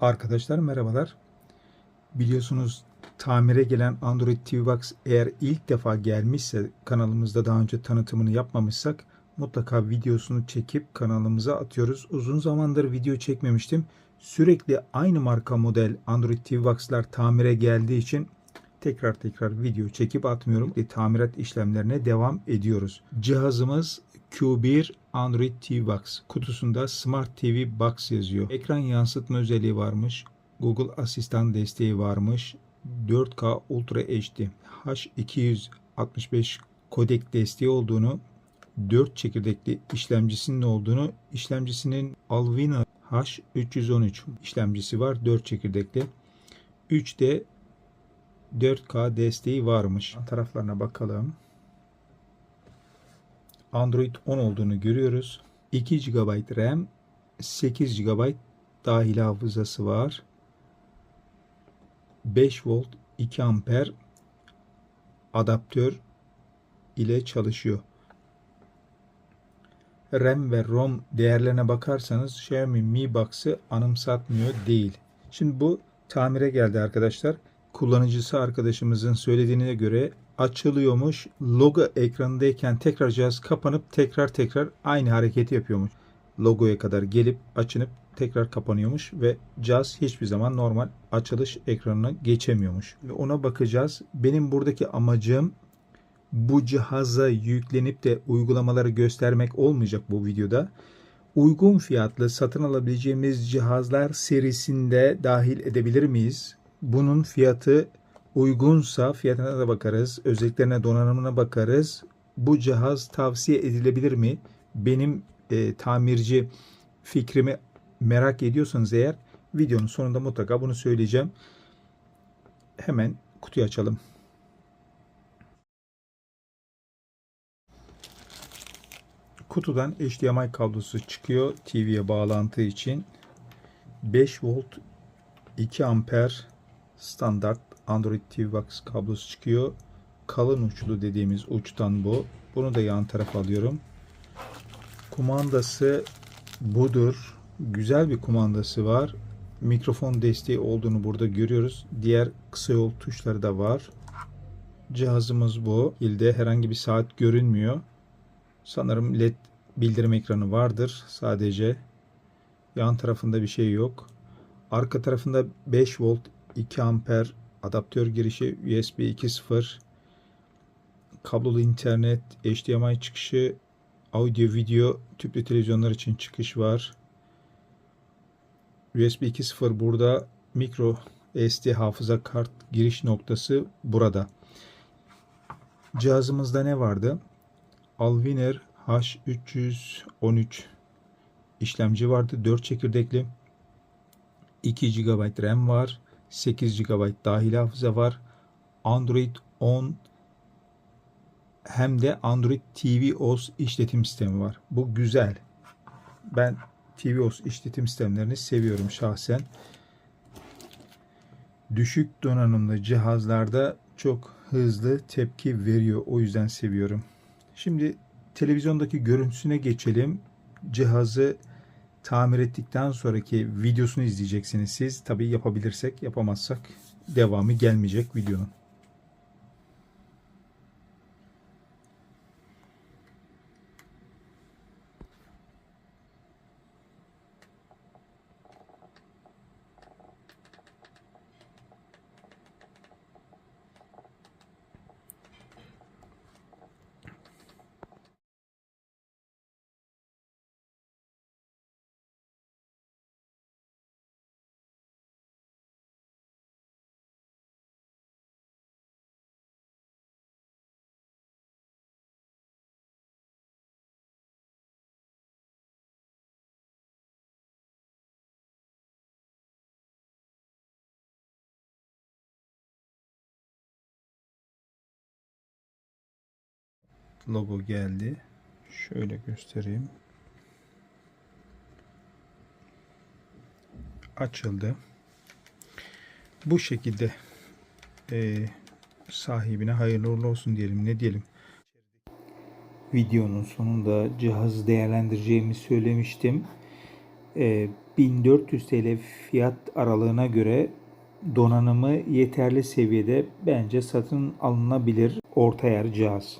Arkadaşlar merhabalar. Biliyorsunuz tamire gelen Android TV Box eğer ilk defa gelmişse kanalımızda daha önce tanıtımını yapmamışsak mutlaka videosunu çekip kanalımıza atıyoruz. Uzun zamandır video çekmemiştim. Sürekli aynı marka model Android TV Box'lar tamire geldiği için tekrar tekrar video çekip atmıyorum. E, tamirat işlemlerine devam ediyoruz. Cihazımız Q1 Android TV Box. Kutusunda Smart TV Box yazıyor. Ekran yansıtma özelliği varmış. Google Asistan desteği varmış. 4K Ultra HD H265 kodek desteği olduğunu 4 çekirdekli işlemcisinin olduğunu işlemcisinin Alvina H313 işlemcisi var 4 çekirdekli 3D 4K desteği varmış. Taraflarına bakalım. Android 10 olduğunu görüyoruz. 2 GB RAM, 8 GB dahil hafızası var. 5 volt 2 amper adaptör ile çalışıyor. RAM ve ROM değerlerine bakarsanız Xiaomi Mi Box'ı anımsatmıyor değil. Şimdi bu tamire geldi arkadaşlar. Kullanıcısı arkadaşımızın söylediğine göre açılıyormuş. Logo ekranındayken tekrar cihaz kapanıp tekrar tekrar aynı hareketi yapıyormuş. Logoya kadar gelip açınıp tekrar kapanıyormuş ve cihaz hiçbir zaman normal açılış ekranına geçemiyormuş. Ve ona bakacağız. Benim buradaki amacım bu cihaza yüklenip de uygulamaları göstermek olmayacak bu videoda. Uygun fiyatlı satın alabileceğimiz cihazlar serisinde dahil edebilir miyiz? Bunun fiyatı uygunsa fiyatına da bakarız, özelliklerine, donanımına bakarız. Bu cihaz tavsiye edilebilir mi? Benim e, tamirci fikrimi merak ediyorsanız eğer videonun sonunda mutlaka bunu söyleyeceğim. Hemen kutuyu açalım. Kutudan HDMI kablosu çıkıyor TV'ye bağlantı için. 5 volt 2 amper standart Android TV Box kablosu çıkıyor. Kalın uçlu dediğimiz uçtan bu. Bunu da yan tarafa alıyorum. Kumandası budur. Güzel bir kumandası var. Mikrofon desteği olduğunu burada görüyoruz. Diğer kısa yol tuşları da var. Cihazımız bu. İlde herhangi bir saat görünmüyor. Sanırım LED bildirim ekranı vardır sadece. Yan tarafında bir şey yok. Arka tarafında 5 volt 2 amper adaptör girişi USB 2.0 kablolu internet HDMI çıkışı audio video tüplü televizyonlar için çıkış var. USB 2.0 burada micro SD hafıza kart giriş noktası burada. Cihazımızda ne vardı? Alviner H313 işlemci vardı. 4 çekirdekli. 2 GB RAM var. 8 GB dahil hafıza var. Android 10 hem de Android TV OS işletim sistemi var. Bu güzel. Ben TV OS işletim sistemlerini seviyorum şahsen. Düşük donanımlı cihazlarda çok hızlı tepki veriyor. O yüzden seviyorum. Şimdi televizyondaki görüntüsüne geçelim. Cihazı tamir ettikten sonraki videosunu izleyeceksiniz siz. Tabi yapabilirsek, yapamazsak devamı gelmeyecek videonun. Logo geldi. Şöyle göstereyim. Açıldı. Bu şekilde e, sahibine hayırlı uğurlu olsun diyelim. Ne diyelim? Videonun sonunda cihazı değerlendireceğimi söylemiştim. E, 1400 TL fiyat aralığına göre donanımı yeterli seviyede bence satın alınabilir orta yer cihaz.